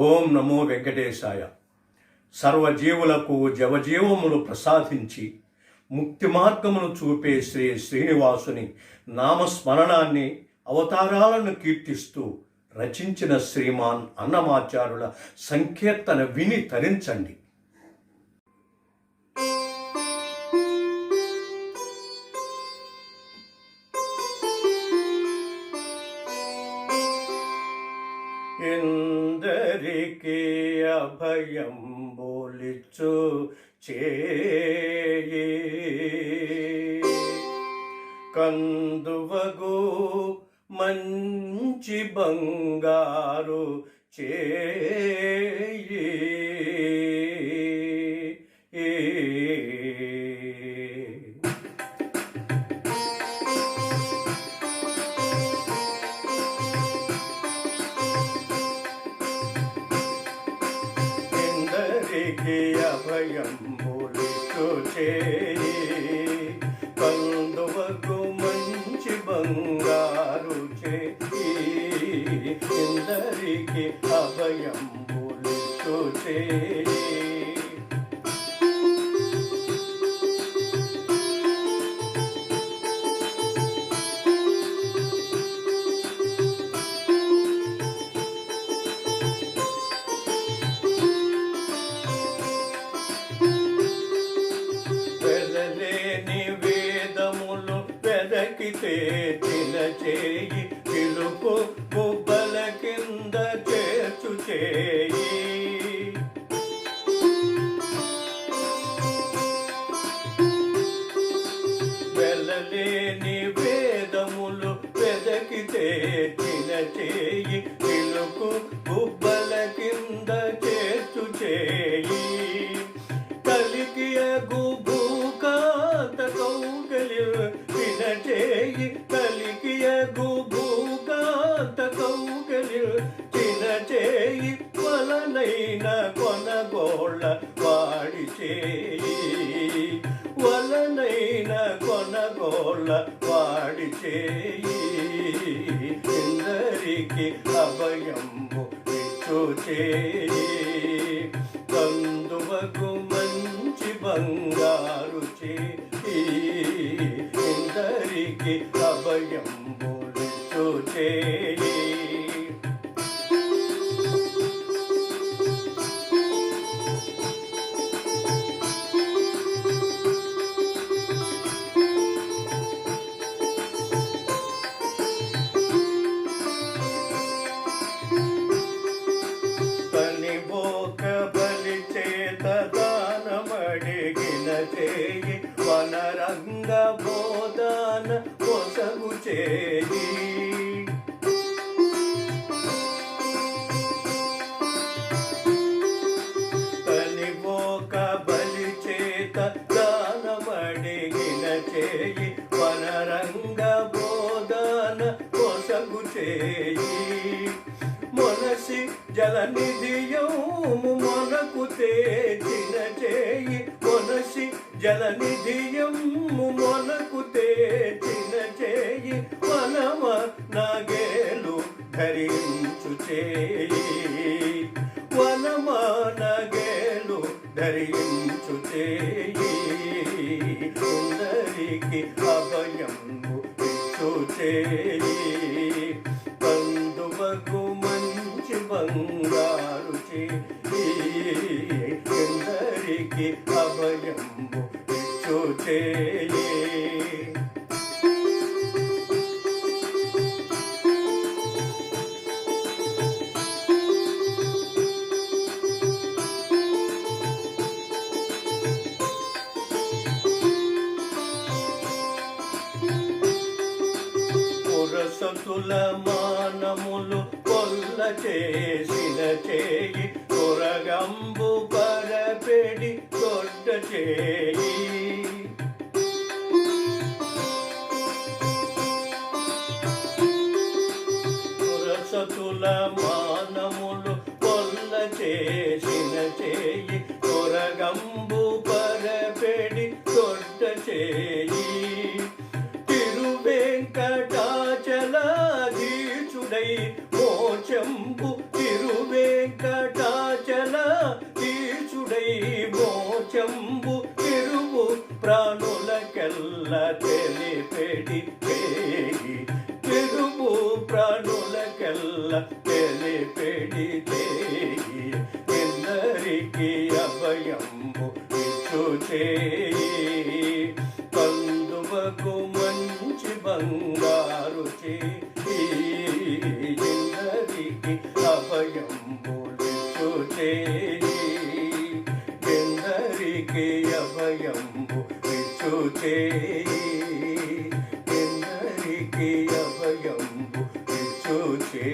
ఓం నమో వెంకటేశాయ. సర్వజీవులకు జవజీవములు ప్రసాదించి ముక్తి మార్గమును చూపే శ్రీ శ్రీనివాసుని నామస్మరణాన్ని అవతారాలను కీర్తిస్తూ రచించిన శ్రీమాన్ అన్నమాచారుల సంకీర్తన విని తరించండి. అందరికీ అభయం బోలిచ్చు చేయి. కందువగు మంచి బంగారు చేయి. ఎందరికి అభయం బోలిచ్చు చేయి కందువకు మంచి బంగారు చేయి ఇందరికి అభయం బోలిచ్చు చేయి చేయి పిలుపు బొబ్బల కింద చేర్చు చేయి. వెళ్ళలేని వేదములు వెదకితే తిన చేయి పిలుపు వాడి చేయి వలనైన కొనగోళ్ళ వాడి చేయి. ఇందరికి అభయంబు ఇచ్చు చేయి. కందువకు మంచి బంగారు చేయి. ఇందరికి అభయంబు ఇచ్చు చేయి. చేయి వనరంగ బోధాన పొసగు చేయి. తని బోక బలి చేత దానమడిగిన చేయి వనరంగ బోధాన పొసగు చేయి. మొనసి జలనిధియము మొనకు తేచిన చేయి జలనిధియము మొనకు తేచిన చేయి మనమ నగేలు ధరించు చేయి. వనమ నగేలు ధరించు చేయి. సుందరికి అభయము ఇచ్చు చేయి. కందువకు మంచి బంగారు చేయి. ఎందరికి పురసతుల మానములు కొల్ల చేసిన చేయి కొరగంబు పరపెడి దొడ్డ చేయి. పురసతుల మానములు కొల్ల చేసిన చేయి కొరగంబు పరపెడి దొడ్డ చేయి. మోచంబు తిరువు ప్రాణులకెల్ల తెలిపేడి తేగి. తిరువు ప్రాణులకెల్ల తెలిపేడి తేగి. ఎందరికి అభయంబు ఇచ్చుచేయి పందువకు మంచి బంగారు చేయి. ఎందరికి అభయంబు ఇచ్చుచేయి అమలు చేయి ఎందరికీ అభయంబు చూచే